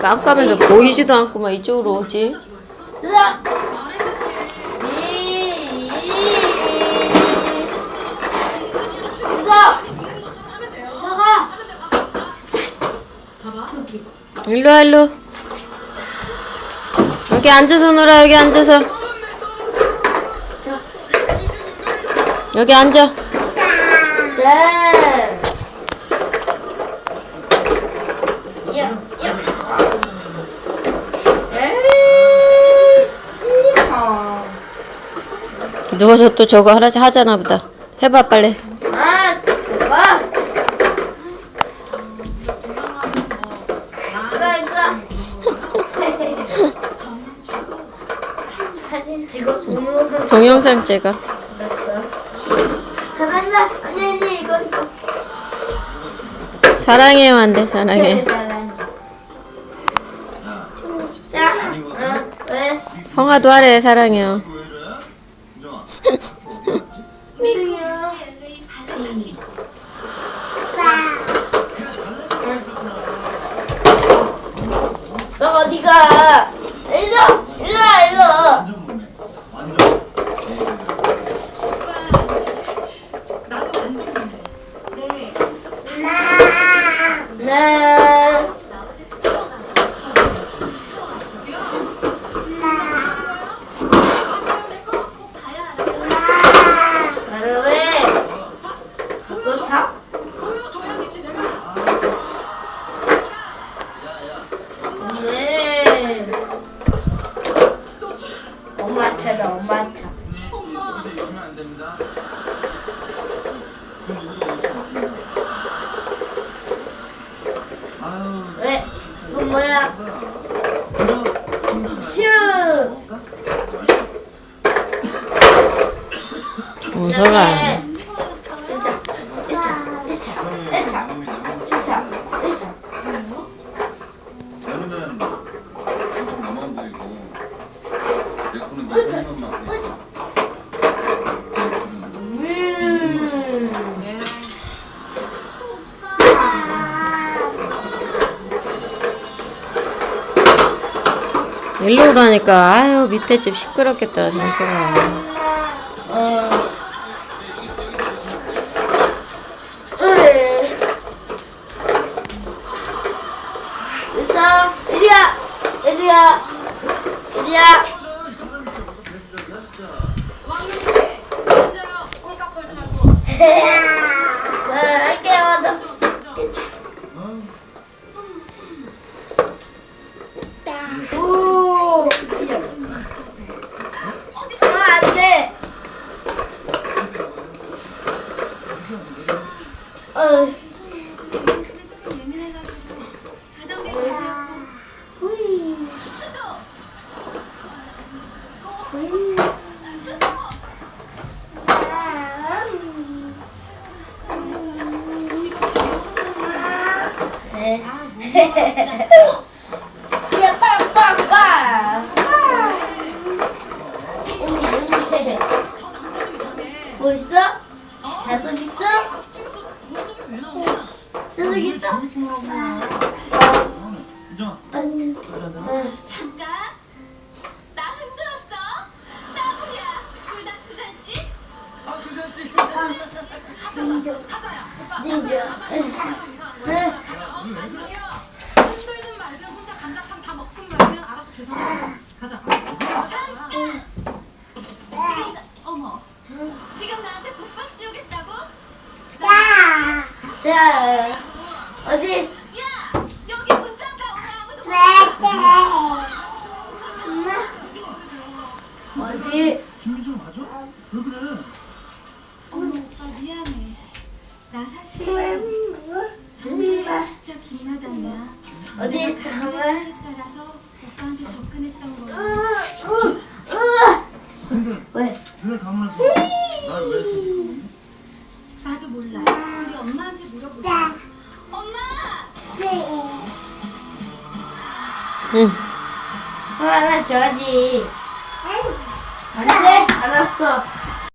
깜깜해서 보이지도 않고만 이쪽으로 오지. 일로 와, 일로. 여기 앉아서 놀아, 여기 앉아서. 여기 앉아. 네. 야, 야. 에이, 이거. 누워서 또 저거 하나씩 하잖아, 보다. 해봐, 빨리. 아, 와. 이거, 이거. 사진 찍어 동영상 동영상 찍어. 잘한다. 아니 아니 이거 이거. 사랑해요, 안 돼, 사랑해. 자, 어, 왜? 형아도 하래, 사랑해요. 너 어디가? 일로, 일로, 일로. 네. 나를 왜? 너 자? 네. 엄마 차다, 엄마 차. 왜? 이건 뭐야? 슈! 우서가. 네. 일차, 일차, 일차, 일차, 일차, 일차. 너는 조금 나만 보이고 내 코는 네 생각만 보이고 음. 일로 오라니까, 아유, 밑에 집 시끄럽겠다, 정서가. 어. 으. 있어, 이리야, 이리야, 이리야. 자, 네. 야, 빵빵빵. 뭐? 자석 있어? 자석 있어? 잠깐. 자, 어디? 야, 여기 문장가 오늘 아무도 어디? 김민정 맞아? 왜 그래? 어머 오빠 미안해. 나 사실 정말 진짜 김마담이야. 어디? 잠깐만. 따라서 오빠한테 접근했던 거야. 근데 왜? 왜 가문에서 날왜 쓰지? 나도 몰라. 우리 엄마한테 물어보자. 엄마! 응. 하나 줘야지. 안 돼? 알았어.